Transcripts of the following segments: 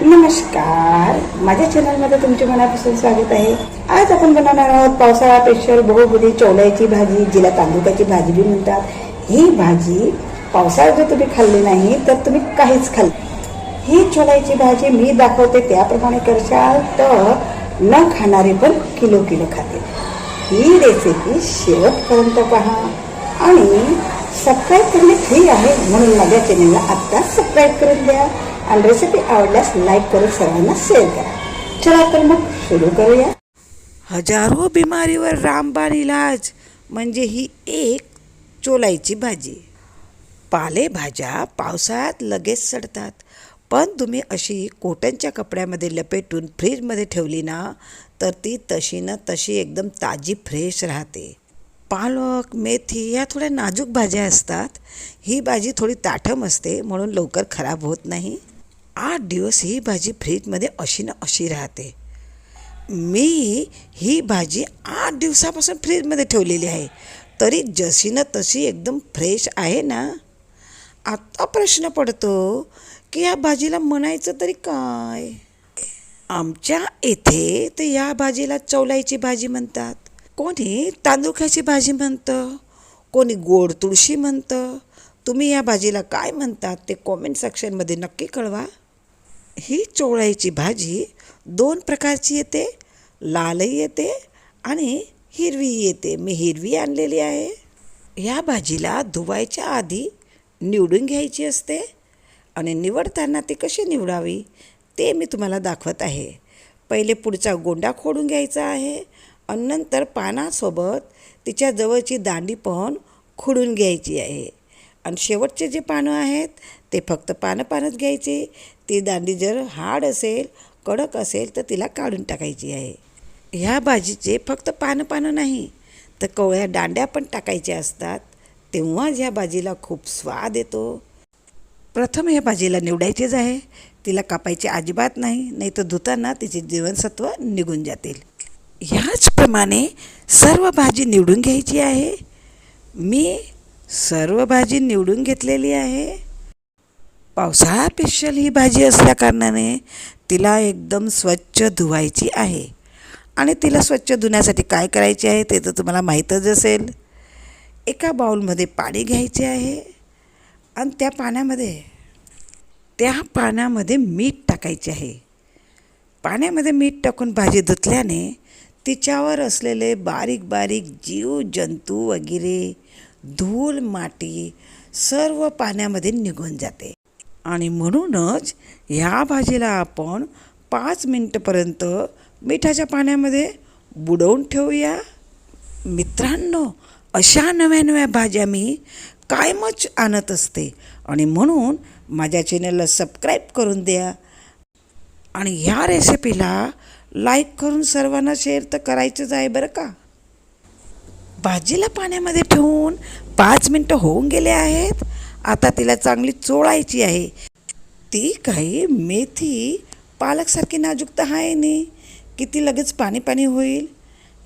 नमस्कार. माझ्या चॅनलमध्ये तुमचे मनापासून स्वागत आहे. आज आपण बनवणार आहोत पावसाळा स्पेशल बहुबुधी चोल्याची भाजी जिला तांदुकाची भाजी बी म्हणतात. ही भाजी पावसाळ्यात जर तुम्ही खाल्ली नाही तर तुम्ही काहीच खाल ही चोल्याची भाजी मी दाखवते त्याप्रमाणे करशाल तर न खाणारे पण किलो किलो खाते. ही रेसिपी शेवटपर्यंत पहा. आणि सबस्क्राईब करणे फ्री आहे म्हणून माझ्या चॅनलला आत्ताच सबस्क्राईब करून द्या. आणि रेसिपी आवडल्यास लाईक करून सर्वांना शेअर करा. चला तर मग सुरू करूया. हजारो बिमारीवर रामबाण इलाज म्हणजे ही एक चोलायची भाजी. पालेभाज्या पावसाळ्यात लगेच सडतात. पण तुम्ही अशी कोटनच्या कपड्यामध्ये लपेटून फ्रीजमध्ये ठेवली ना तर ती तशी ना तशी एकदम ताजी फ्रेश राहते. पालक मेथी या थोड्या नाजूक भाज्या असतात. ही भाजी थोडी ताठम असते म्हणून लवकर खराब होत नाही. आठ दिवस ही भाजी फ्रीजमध्ये अशी ना अशी राहते. मी ही भाजी आठ दिवसापासून फ्रीजमध्ये ठेवलेली आहे. तरी जशी ना तशी एकदम फ्रेश आहे ना? आता प्रश्न पडतो की या भाजीला म्हणायचं तरी काय? आमच्या येथे तर या भाजीला चवलायची भाजी म्हणतात. कोणी तांदुळ्याची भाजी म्हणतं? कोणी गोड तुळशी म्हणतं? तुम्ही या भाजीला काय म्हणतात ते कॉमेंट सेक्शनमध्ये नक्की कळवा. ही चोळायची भाजी दोन प्रकारची येते. लालही येते आणि हिरवी येते. मी हिरवी आणलेली आहे. ह्या भाजीला धुवायच्या आधी निवडून घ्यायची असते आणि निवडताना ती कशी निवडावी ते मी तुम्हाला दाखवत आहे. पहिले पुढचा गोंडा खोडून घ्यायचा आहे आणि नंतर पानासोबत तिच्या जवळची दांडी पण खुडून घ्यायची आहे. आणि शेवटचे जे पानं आहेत ते फक्त पानं पानच घ्यायचे. ती दांडी जर हाड असेल कडक असेल तर तिला काढून टाकायची आहे. ह्या भाजीचे फक्त पानं पानं नाही तर कवळ्या दांड्या पण टाकायच्या असतात. तेव्हाच ह्या भाजीला खूप स्वाद येतो. प्रथम ह्या भाजीला निवडायचीच आहे. तिला कापायची अजिबात नाही नाही तर धुताना तिचे जीवनसत्व निघून जातील. ह्याचप्रमाणे सर्व भाजी निवडून घ्यायची आहे. मी सर्व भाजी निवडून घेतलेली आहे. पावसाळा स्पेशल ही भाजी असल्याकारणाने तिला एकदम स्वच्छ धुवायची आहे. आणि तिला स्वच्छ धुण्यासाठी काय करायचे आहे ते तर तुम्हाला माहीतच असेल. एका बाऊलमध्ये पाणी घ्यायचे आहे आणि त्या पाण्यामध्ये त्या पाण्यामध्ये मीठ टाकायचे आहे. पाण्यामध्ये मीठ टाकून भाजी धुतल्याने तिच्यावर असलेले बारीक बारीक जीव जंतू वगैरे धूळ माती सर्व पाण्यामध्ये निघून जाते. आणि म्हणूनच ह्या भाजीला आपण पाच मिनटंपर्यंत मिठाच्या पाण्यामध्ये बुडवून ठेवूया. मित्रांनो अशा नव्या नव्या भाज्या मी कायमच आणत असते आणि म्हणून माझ्या चॅनलला सबस्क्राईब करून द्या. आणि ह्या रेसिपीला लाईक करून सर्वांना शेअर तर करायचंच आहे बरं का? भाजीला पाण्यामध्ये ठेवून पाच मिनटं होऊन गेले आहेत. आता तिला चांगली चोळायची आहे. ती काही मेथी पालकसारखी नाजूक तर आहे नाही की ती लगेच पाणी पाणी होईल.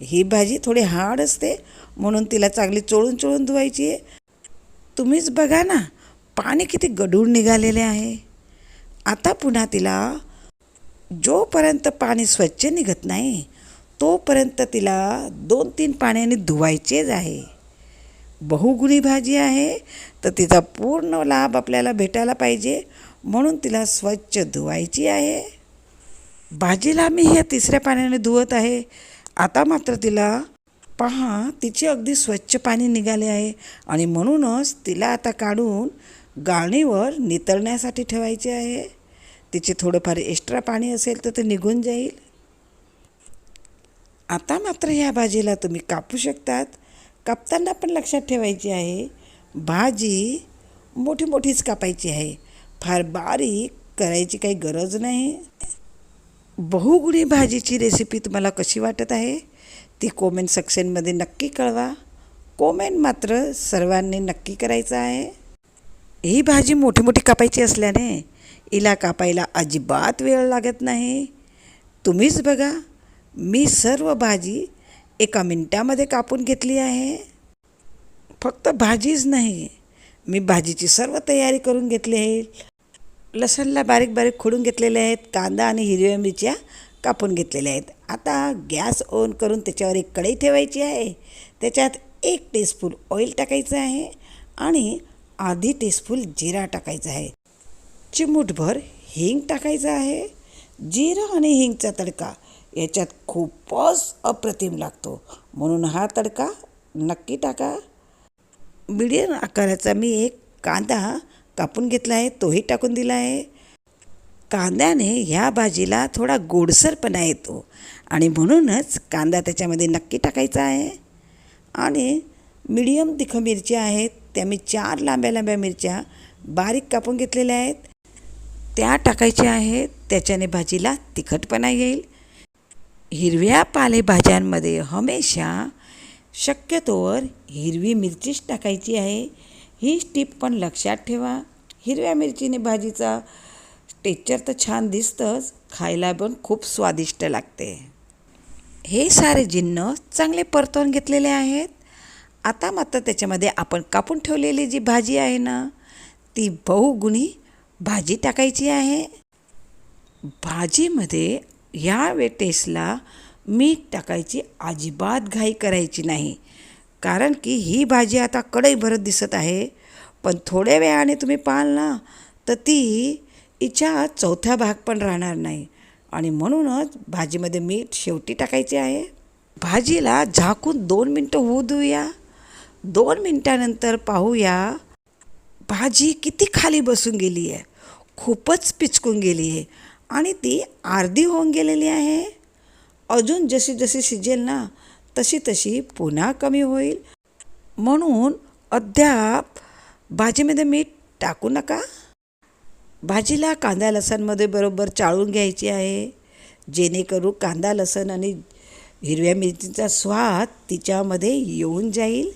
ही भाजी थोडी हार्ड असते म्हणून तिला चांगली चोळून चोळून धुवायची आहे. तुम्हीच बघा ना पाणी किती गढूळ निघालेले आहे. आता पुन्हा तिला जोपर्यंत पाणी स्वच्छ निघत नाही तोपर्यंत तिला दोन तीन पाण्याने धुवायचेच आहे. बहुगुणी भाजी आहे तर तिचा पूर्ण लाभ आपल्याला भेटायला पाहिजे. म्हणून तिला स्वच्छ धुवायची आहे. भाजीला मी ह्या तिसऱ्या पाण्याने धुवत आहे. आता मात्र तिला पहा तिचे अगदी स्वच्छ पाणी निघाले आहे. आणि म्हणूनच तिला आता काढून गाळणीवर नितळण्यासाठी ठेवायचे आहे. तिचे थोडंफार एक्स्ट्रा पाणी असेल तर ते निघून जाईल. आता मात्र ह्या भाजीला तुम्ही कापू शकतात. कापताना पण लक्षात ठेवायची आहे. भाजी मोठी मोठीच कापायची आहे. फार बारीक करायची काही गरज नाही. बहुगुणी भाजीची रेसिपी तुम्हाला कशी वाटत आहे? ती कोमेंट सेक्शनमध्ये नक्की कळवा. कोमेंट मात्र सर्वांनी नक्की करायचं आहे. ही भाजी मोठी मोठी कापायची असल्याने हिला कापायला अजिबात वेळ लागत नाही. तुम्हीच बघा मी सर्व भाजी एका मिनटामध्ये कापून घेतली आहे. फक्त भाजीच नाही मी भाजीची सर्व तयारी करून घेतली आहे. लसणला बारीक बारीक खोडून घेतलेले आहेत कांदा आणि हिरव्या मिरच्या कापून घेतलेल्या आहेत. आता गॅस ऑन करून त्याच्यावर एक कढई ठेवायची आहे. त्याच्यात एक टीस्पून ऑइल टाकायचं आहे आणि आधी टीस्पून जिरा टाकायचा आहे. चिमूटभर हिंग टाकायचं आहे. जिरा आणि हिंगचा तडका याच्यात खूपच अप्रतिम लागतो. म्हणून हा तडका नक्की टाका. मिडियम आकाराचा मी एक कांदा कापून घेतला आहे तोही टाकून दिला आहे. कांद्याने ह्या भाजीला थोडा गोडसरपणा येतो आणि म्हणूनच कांदा त्याच्यामध्ये नक्की टाकायचा आहे. आणि मीडियम तिखं मिरच्या आहेत त्या मी चार लांब्या लांब्या मिरच्या बारीक कापून घेतलेल्या आहेत. त्या टाकायच्या आहेत त्याच्याने भाजीला तिखटपणा येईल. हिरव्या पालेभाज्यांमध्ये हमेशा शक्यतोवर हिरवी मिरचीच टाकायची आहे. ही टीप पण लक्षात ठेवा. हिरव्या मिरचीने भाजीचा टेक्चर तर छान दिसतंच खायला पण खूप स्वादिष्ट लागते. हे सारे जिन्न चांगले परतवून घेतलेले आहेत. आता मात्र त्याच्यामध्ये आपण कापून ठेवलेली जी भाजी आहे ना ती बहुगुणी भाजी टाकायची आहे. भाजीमध्ये ह्या वेटेसला मीठ टाकायची अजिबात घाई करायची नाही. कारण की ही भाजी आता कढई भरत दिसत आहे. पण थोड्या वेळाने तुम्ही पाहाल ना तर ती हिच्या चौथ्या भाग पण राहणार नाही. आणि म्हणूनच भाजीमध्ये मीठ शेवटी टाकायचे आहे. भाजीला झाकून दोन मिनटं होऊ देऊया. दोन मिनटानंतर पाहूया भाजी किती खाली बसून गेली आहे खूपच पिचकून गेली आहे आणि ती अर्धी होऊन गेलेली आहे. अजून जशी जशी शिजेल ना तशी तशी पुन्हा कमी होईल. म्हणून अद्याप भाजीमध्ये मीठ टाकू नका. भाजीला कांदा लसणमध्ये बरोबर चाळून घ्यायची आहे. जेणेकरून कांदा लसण आणि हिरव्या मिरचीचा स्वाद तिच्यामध्ये येऊन जाईल.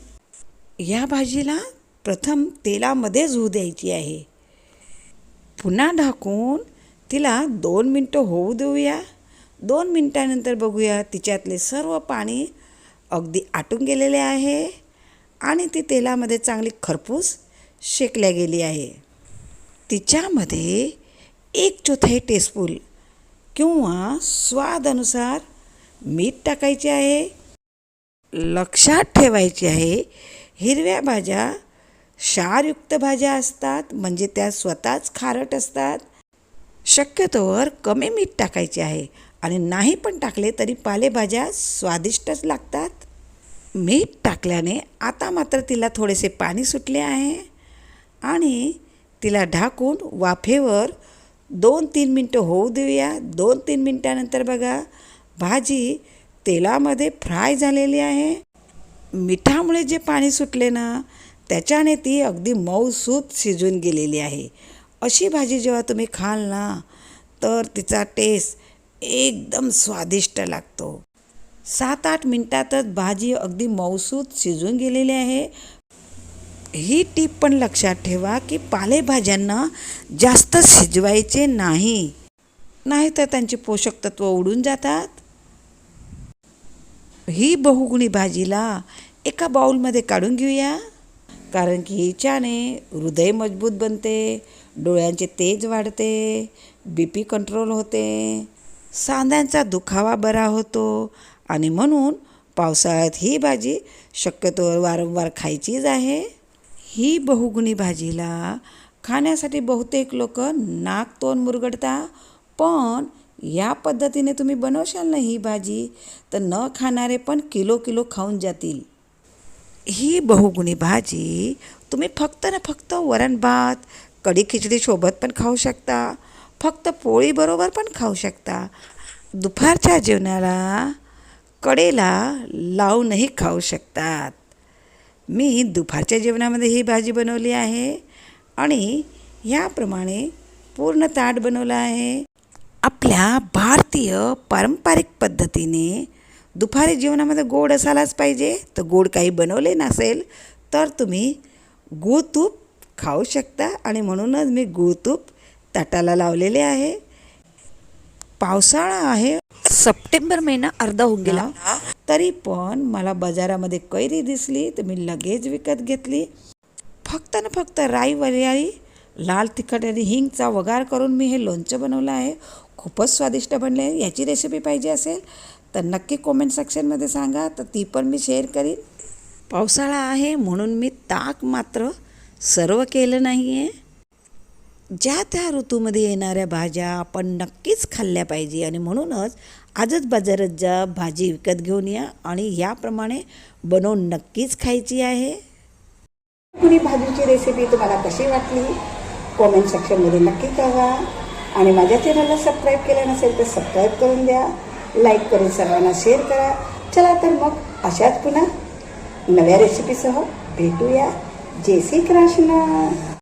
या भाजीला प्रथम तेलामध्येच होऊ द्यायची आहे. पुन्हा ढाकून तिला दोन मिनटं होऊ देऊया. दोन मिनटानंतर बघूया तिच्यातले सर्व पाणी अगदी आटून गेलेले आहे आणि ती तेलामध्ये चांगली खरपूस शेकल्या गेली आहे. तिच्यामध्ये एक चौथाई टेस्पूल किंवा स्वादानुसार मीठ टाकायचे आहे. लक्षात ठेवायचे आहे हिरव्या भाज्या क्षारयुक्त भाज्या असतात म्हणजे त्या स्वतःच खारट असतात. शक्यतोवर कमी मीठ टाकायचे आहे. आणि नाही पण टाकले तरी पालेभाज्या स्वादिष्टच लागतात. मीठ टाकल्याने आता मात्र तिला थोडेसे पाणी सुटले आहे. आणि तिला ढाकून वाफेवर दोन तीन मिनटं होऊ देऊया. दोन तीन मिनटानंतर बघा भाजी तेलामध्ये फ्राय झालेली आहे. मिठामुळे जे पाणी सुटले ना त्याच्याने ती अगदी मऊसूत शिजून गेलेली आहे. अशी भाजी जेव्हा तुम्ही खाल ना तर तिचा टेस्ट एकदम स्वादिष्ट लागतो. सात आठ मिनटातच भाजी अगदी मऊसूत शिजून गेलेली आहे. ही टीप पण लक्षात ठेवा की पालेभाज्यांना जास्त शिजवायचे नाही. नाहीतर त्यांची पोषक तत्व उडून जातात. ही बहुगुणी भाजीला एका बाऊलमध्ये काढून घेऊया. कारण की हिच्याने हृदय मजबूत बनते डोळ्यांचे तेज वाढते बी पी कंट्रोल होते सांध्यांचा दुखावा बरा होतो आणि म्हणून पावसाळ्यात ही भाजी शक्यतो वारंवार खायचीच आहे. ही बहुगुणी भाजीला खाण्यासाठी बहुतेक लोक नाक तोंड मुरगडता पण या पद्धतीने तुम्ही बनवशाल ना ही भाजी तर न खाणारे पण किलो किलो खाऊन जातील. ही बहुगुणी भाजी तुम्ही फक्त ना फक्त वरण भात कढी खिचडी सोबत पण खाऊ शकता फक्त पोळीबरोबर पण खाऊ शकता. दुपारच्या जेवणाला कडेला लावूनही खाऊ शकतात. मी दुपारच्या जेवणामध्ये ही भाजी बनवली आहे आणि ह्याप्रमाणे पूर्ण ताट बनवलं आहे. आपल्या भारतीय पारंपरिक पद्धतीने दुपारी जेवणामध्ये गोड असायलाच पाहिजे. तर गोड काही बनवले नसेल तर तुम्ही गूळ तूप खाऊ शकता. आणि म्हणूनच मी गूळ तूप ताटाला लावलेले आहे. पावसाळा आहे. सप्टेंबर महिना अर्धा होऊन गेला. तरी पण मला बाजारामध्ये कैरी दिसली तर मी लगेच विकत घेतली. फक्त ना फक्त राई वरियाळी लाल तिखट आणि हिंगचा वगार करून मी हे लोणचं बनवलं आहे. खूपच स्वादिष्ट बनले याची रेसिपी पाहिजे असेल तर नक्की कॉमेंट सेक्शनमध्ये सांगा. तर ती पण मी शेअर करीन. पावसाळा आहे म्हणून मी ताक मात्र सर्व केलं नाही आहे ज्या त्या ऋतूमध्ये येणाऱ्या भाज्या आपण नक्कीच खाल्ल्या पाहिजे आणि म्हणूनच आजच बाजारात जा भाजी विकत घेऊन या आणि याप्रमाणे बनवून नक्कीच खायची आहे. कुणी भाजीची रेसिपी तुम्हाला कशी वाटली? कॉमेंट सेक्शनमध्ये नक्की कळवा. आणि माझ्या चॅनलला सबस्क्राईब केलं नसेल तर सबस्क्राईब करून द्या लाईक करून सर्वांना शेअर करा. चला तर मग अशाच पुन्हा नव्या रेसिपीसह भेटूया. जय श्री कृष्ण